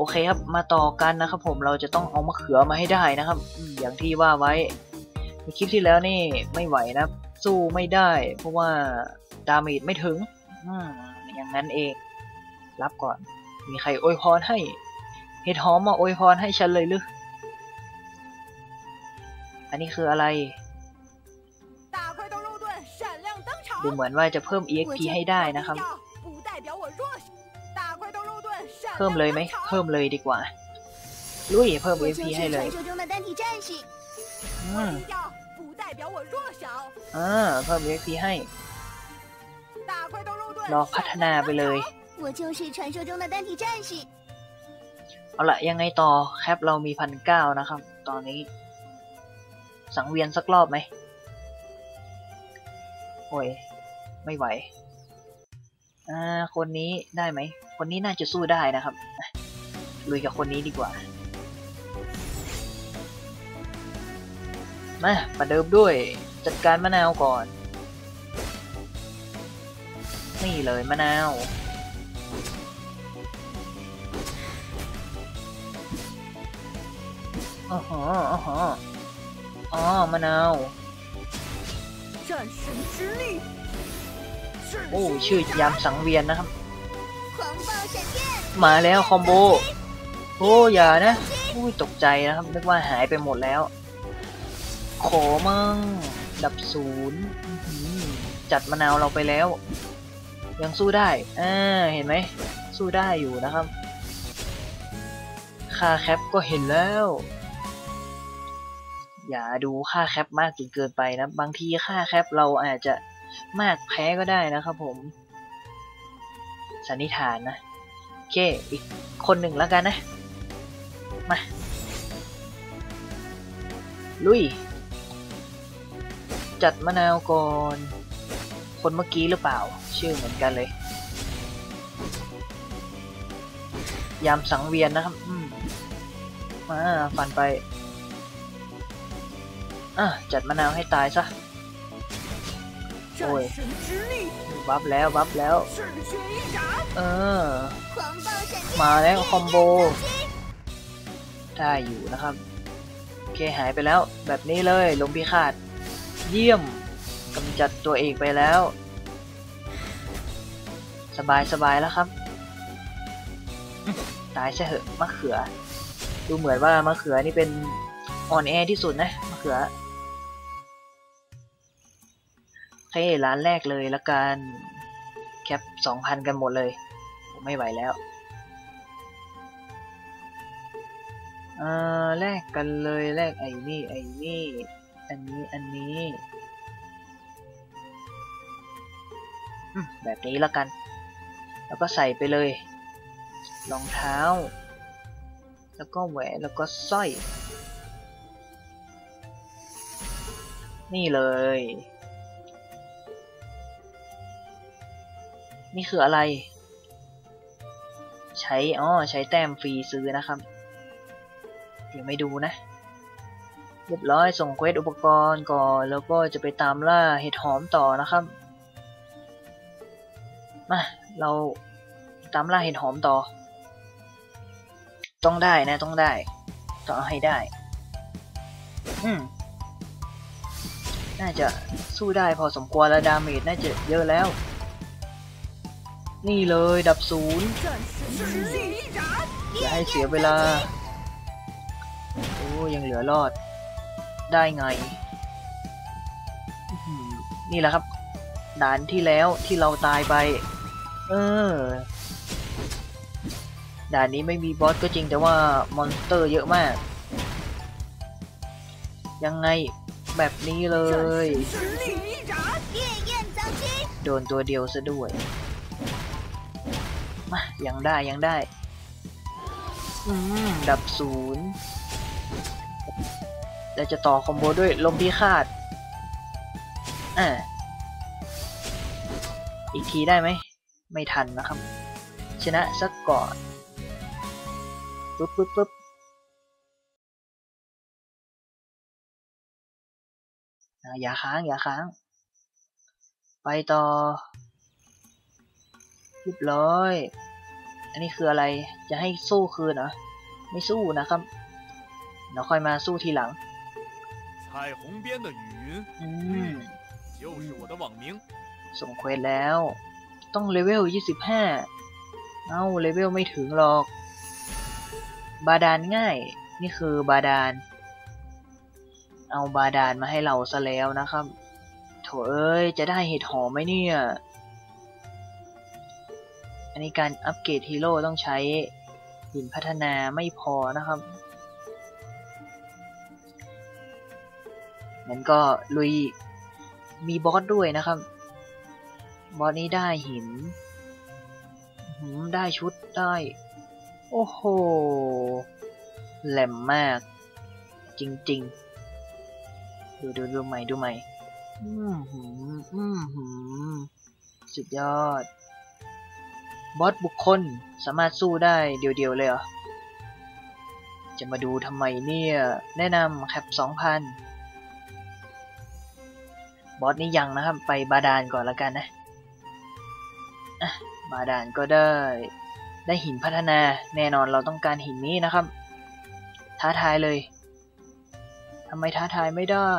โอเคครับ มาต่อกันนะครับผมเราจะต้องเอามะเขือมาให้ได้นะครับ อย่างที่ว่าไว้ในคลิปที่แล้วนี่ไม่ไหวนะสู้ไม่ได้ เพราะว่าดาเมจไม่ถึงอืมอย่างนั้นเอง รับก่อน มีใครอวยพรให้ เห็ดหอมมาอวยพรให้ฉันเลยหรืออันนี้คืออะไรดูเหมือนว่าจะเพิ่ม EXP ให้ได้นะครับ เพิ่มเลยไหมเพิ่มเลยดีกว่า ลุยเพิ่ม EMP ให้เลยอืมอ่าเพิ่ม EMP ให้รอพัฒนาไปเลยเอาละยังไงต่อแคปเรามีพันเก้านะครับ ตอนนี้ สังเวียนสักรอบไหมโอ้ย ไม่ไหว อ่า คนนี้ได้ไหม คนนี้น่าจะสู้ได้นะครับลุยกับคนนี้ดีกว่า มาประเดิมด้วยจัดการมะนาวก่อน นี่เลยมะนาว อ๋ออ๋ออ๋อมะนาวโอ้ชื่อยามสังเวียนนะครับ มาแล้วคอมโบ โอ้อย่านะอุ้ยตกใจนะครับนึกว่าหายไปหมดแล้ว ขอมั่งดับศูนย์อื้อหือจัดมะนาวเราไปแล้ว ยังสู้ได้อ่าเห็นไหมสู้ได้อยู่นะครับค่าแคปก็เห็นแล้ว อย่าดูค่าแคปมากจนเกินไปนะ บางทีค่าแคปเราอาจจะมากแพ้ก็ได้นะครับผม สันนิษฐานนะโอเคอีกคนหนึ่งแล้วกันนะ มา ลุย จัดมะนาวก่อนคนเมื่อกี้หรือเปล่า ชื่อเหมือนกันเลย ยามสังเวียนนะครับมมาฟันไปอะจัดมะนาวให้ตายซะโอ้ย บัฟแล้วบัฟแล้ว เออ มาแล้วคอมโบ ได้อยู่นะครับโอเคหายไปแล้ว แบบนี้เลยลมพิฆาต เยี่ยมกำจัดตัวเองไปแล้ว สบายสบายแล้วครับ ตายใช่เหอะมะเขือ ดูเหมือนว่ามะเขือนี่เป็นอ่อนแอที่สุดนะมะเขือ โอเคร้านแรกเลยละกัน แคปสองพันกันหมดเลย ผมไม่ไหวแล้วเออแลกกันเลยแลกไอ้นี่ไอ้นี่ อันนี้อันนี้แบบนี้ล้วกัน แล้วก็ใส่ไปเลยรองเท้า แล้วก็แหวนแล้วก็สร้อย นี่เลย นี่คืออะไร ใช้อ๋อใช้แต้มฟรีซื้อนะครับ เดี๋ยวไม่ดูนะ เรียบร้อยส่งเควสอุปกรณ์ก่อนแล้วก็จะไปตามล่าเห็ดหอมต่อนะครับ มาเราตามล่าเห็ดหอมต่อ ต้องได้นะต้องได้ ต้องเอาให้ได้ อืมน่าจะสู้ได้พอสมควรแล้วดาเมจน่าจะเยอะแล้ว นี่เลยดับศูนย์อย่าให้เสียเวลา โอ้ยังเหลือรอด ได้ไง นี่แหละครับ ด่านที่แล้วที่เราตายไป เออ ด่านนี้ไม่มีบอสก็จริงแต่ว่ามอนสเตอร์เยอะมาก ยังไงแบบนี้เลย โดนตัวเดียวซะด้วย มายังได้ยังได้ อืม ดับศูนย์แล้วจะต่อคอมโบด้วยลมพิฆาตอ่าอีกทีได้ไหม ไม่ทันนะครับ ชนะสักก่อนปึ๊บปึ๊บปึ๊บอ่าอย่าค้าง อย่าค้าง ไปต่อ เรียบร้อย อันนี้คืออะไร จะให้สู้คืนเหรอ ไม่สู้นะครับเดี๋ยวค่อยมาสู้ทีหลัง 彩虹边的云 อืม 就是我的网名。 ส่งเควสแล้ว ต้องเลเวล 25 เอ้า เลเวลไม่ถึงหรอก บาดาลง่าย นี่คือบาดาล เอาบาดาลมาให้เราซะแล้วนะครับ โถเอ้ย จะได้เห็ดหอมไหมเนี่ย อันนี้การอัปเกรดฮีโร่ต้องใช้หินพัฒนาไม่พอนะครับงั้นก็ลุยมีบอสด้วยนะครับ บอสนี้ได้หินหืมได้ชุดได้ โอ้โห แหลมมาก จริง ๆ ดูดูดูใหม่ดูใหม่ อืมหืมอืมหืมสุดยอด บอสบุคคลสามารถสู้ได้เดียวๆเลยเหรอ จะมาดูทำไมเนี่ย แนะนำแคป2,000บอสนี่ยังนะครับ ไปบาดาลก่อนละกันนะะบาดาลก็ได้ ได้หินพัฒนาแน่นอนเราต้องการหินนี้นะครับ ท้าทายเลยทำไมท้าทายไม่ได้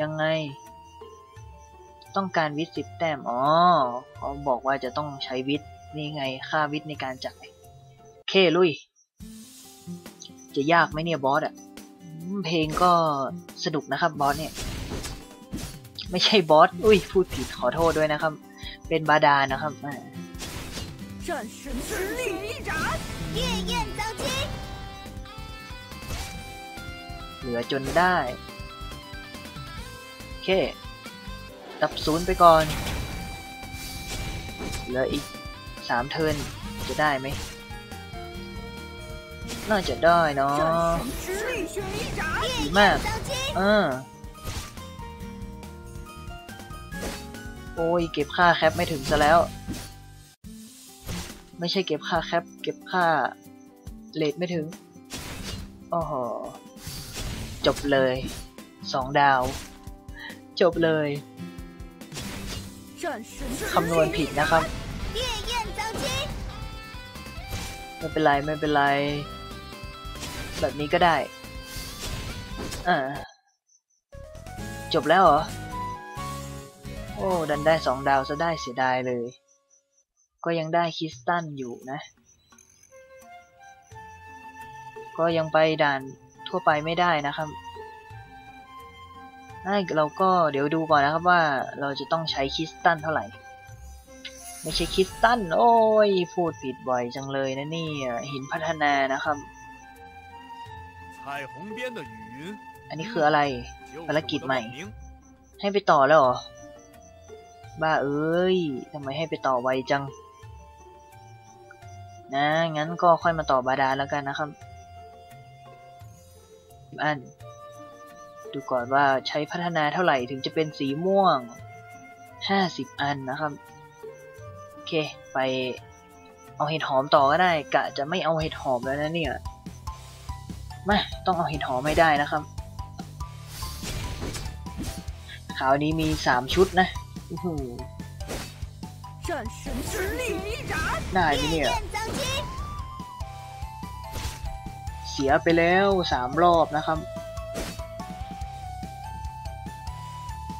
ยังไง ต้องการวิทย์สิบแต้ม อ๋อเขาบอกว่าจะต้องใช้วิทย์นี่ไง ค่าวิทย์ในการจ่ายโอเคลุย จะยากไหมเนี่ยบอสอะอืมเพลงก็สนุกนะครับบอสเนี่ย ไม่ใช่บอส อุ้ย พูดผิดขอโทษด้วยนะครับ เป็นบาดาลนะครับอ่า 战神之力一斩，烈焰遭击， เหลือจนได้ โอเค กับศูนย์ไปก่อน เหลืออีกสามเทินจะได้ไหม น่าจะได้เนาะดีมาก เออ โอ้ย เก็บค่าแคปไม่ถึงซะแล้ว ไม่ใช่เก็บค่าแคป เก็บค่าเลดไม่ถึงโอ้โห จบเลย สองดาว จบเลย คำนวณผิดนะครับไม่เป็นไรไม่เป็นไร แบบนี้ก็ได้อ่าจบแล้วเหรอ โอ้ดันได้สองดาวซะได้เสียดายเลย ก็ยังได้คริสตัลอยู่นะ ก็ยังไปด่านทั่วไปไม่ได้นะครับ นั่นเราก็เดี๋ยวดูก่อนนะครับว่าเราจะต้องใช้คริสตันเท่าไหร่ ไม่ใช่คริสตันโอ้ยพูดผิดบ่อยจังเลยนะนี่หินพัฒนานะครับอันนี้คืออะไรภารกิจใหม่ ให้ไปต่อแล้วหรอ บ้าเอ้ยทำไมให้ไปต่อไวจัง นะงั้นก็ค่อยมาต่อบาดาลแล้วกันนะครับอัน ดูก่อนว่าใช้พัฒนาเท่าไหร่ถึงจะเป็นสีม่วง 50 อันนะครับ โอเค ไปเอาเห็ดหอมต่อก็ได้ กะจะไม่เอาเห็ดหอมแล้วนะเนี่ย มาต้องเอาเห็ดหอมไม่ได้นะครับคราวนี้มี 3 ชุดนะได้ไหมเนี่ยเสียไปแล้ว 3 รอบนะครับ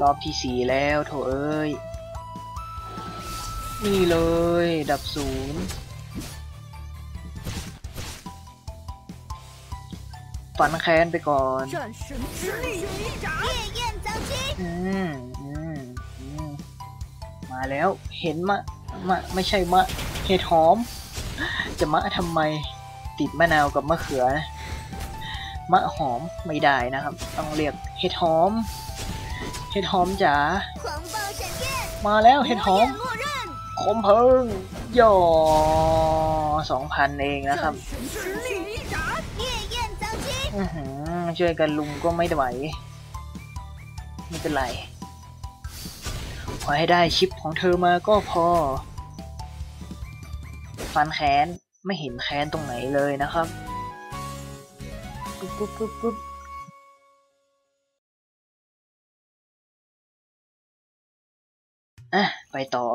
รอบที่สี่แล้วโถเอ้ย นี่เลย ดับศูนย์ฝันแค้นไปก่อนอืมมาแล้ว เห็นมะ มะ ไม่ใช่มะ เห็ดหอม จะมะทำไม ติดมะนาวกับมะเขือนะมะหอมไม่ได้นะครับ ต้องเรียกเห็ดหอม เห็ดหอมจ๋ามาแล้วเห็ดหอมคมเพลิงย่อสองพันเองนะครับช่วยกันลุมก็ไม่ไหวไม่เป็นไร ขอให้ได้ชิปของเธอมาก็พอ ฟันแขนไม่เห็นแขนตรงไหนเลยนะครับปุ๊บปุ๊บปุ๊บ อะไปต่อ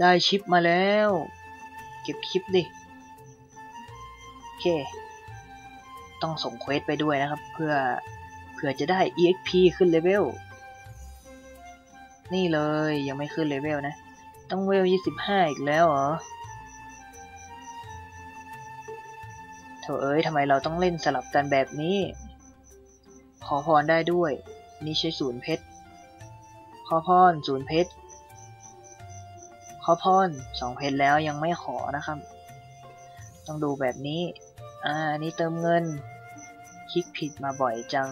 ได้ชิปมาแล้ว เก็บคลิปดิ โอเค ต้องส่งเควสไปด้วยนะครับ เพื่อเพื่อจะได้ EXP ขึ้นเลเวล นี่เลยยังไม่ขึ้นเลเวลนะ ต้องเวล 25 อีกแล้วเหรอโถเอ้ยทำไมเราต้องเล่นสลับกันแบบนี้ ขอพรได้ด้วย นี่ใช้ศูนย์เพชร ขอพรศูนย์เพชร ขอพรสองเพชรแล้วยังไม่ขอนะครับ ต้องดูแบบนี้ อ่านี่เติมเงิน คลิกผิดมาบ่อยจัง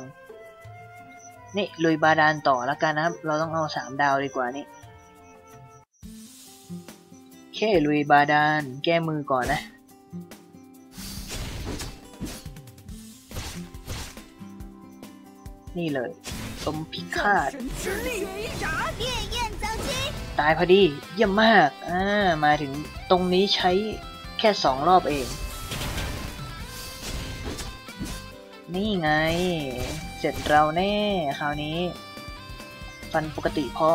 นี่ลุยบาดาลต่อแล้วกันนะครับ เราต้องเอาสามดาวดีกว่านี่เคลุยบาดาลแก้มือก่อนนะนี่เลยลมพิฆาต ตายพอดี เยี่ยมมากอ่ามาถึงตรงนี้ใช้แค่สองรอบเอง นี่ไง เสร็จเราแน่คราวนี้ ฟันปกติพ่อ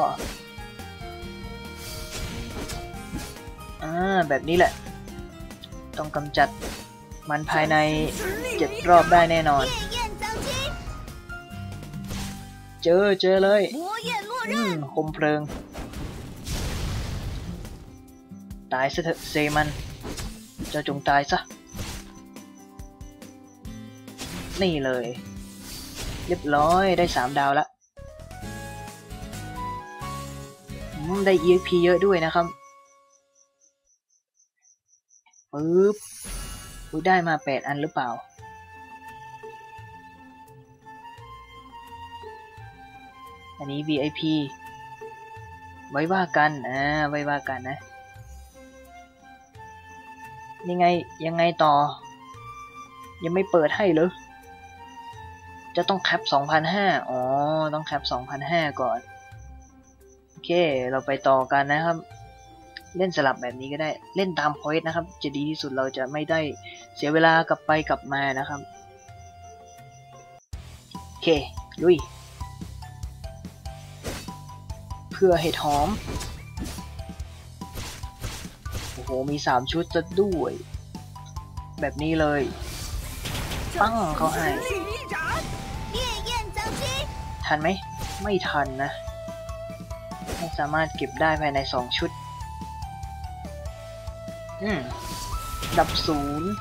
อ่าแบบนี้แหละ ต้องกำจัดมันภายในเจ็ดรอบได้แน่นอน เจอเจอเลย อืมคมเพลิง ตายซะเถอะเซมัน เจ้าจงตายซะ นี่เลย เรียบร้อยได้สามดาวละได้ EXP เยอะด้วยนะครับปึ๊บอุ๊ยได้มาแปดอันหรือเปล่าอันนี้ VIP ไว้ว่ากัน อ่า ไว้ว่ากันนะ ยังไงยังไงต่อ ยังไม่เปิดให้เหรอจะต้องแคป2,500อ๋อ ต้องแคป2,500ก่อน โอเค เราไปต่อกันนะครับ เล่นสลับแบบนี้ก็ได้ เล่นตามพอยต์นะครับ จะดีที่สุดเราจะไม่ได้เสียเวลากลับไปกลับมานะครับ โอเค ลุย เพื่อเห็ดหอม มีสามชุดจะด้วย แบบนี้เลยปั้งเขาให้ทันไหม ไม่ทันนะ ไม่สามารถเก็บได้ภายในสองชุด อืม ดับศูนย์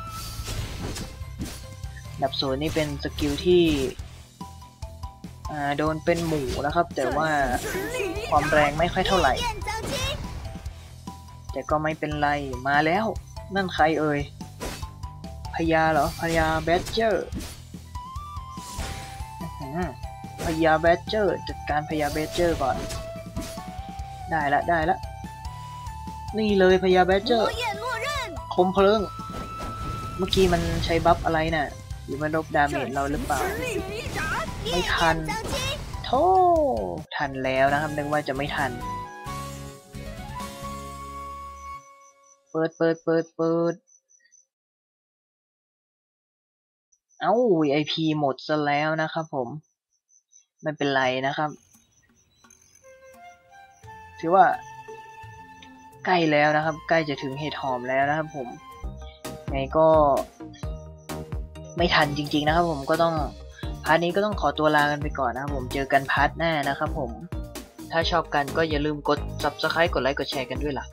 ดับศูนย์นี่เป็นสกิลที่โดนเป็นหมูนะครับ แต่ว่าความแรงไม่ค่อยเท่าไหร่ แต่ก็ไม่เป็นไรมาแล้ว นั่นใครเอ่ยพญาเหรอพญาแบดเจอร์พญาแบดเจอร์จัดการพญาแบดเจอร์ก่อน ได้ละได้ละ นี่เลยพญาแบดเจอร์คมเพลิง เมื่อกี้มันใช้บัฟอะไรนะ่ะหรือมันลบดาเมจเราหรือเปล่า ไม่ทัน โทษทันแล้วนะครับนึกว่าจะไม่ทัน เปิดเปิดเปิดเปิด เอา VIP หมดซะแล้วนะครับผม ไม่เป็นไรนะครับ ถือว่า ใกล้แล้วนะครับ ใกล้จะถึงเห็ดหอมแล้วนะครับผม ไงก็ ไม่ทันจริง ๆ นะครับผมก็ต้องพาร์ทนี้ก็ต้องขอตัวลากันไปก่อนนะครับผม เจอกันพาร์ทหน้านะครับผม ถ้าชอบกันก็อย่าลืมกด subscribe กดไลค์ กดแชร์กันด้วยล่ะ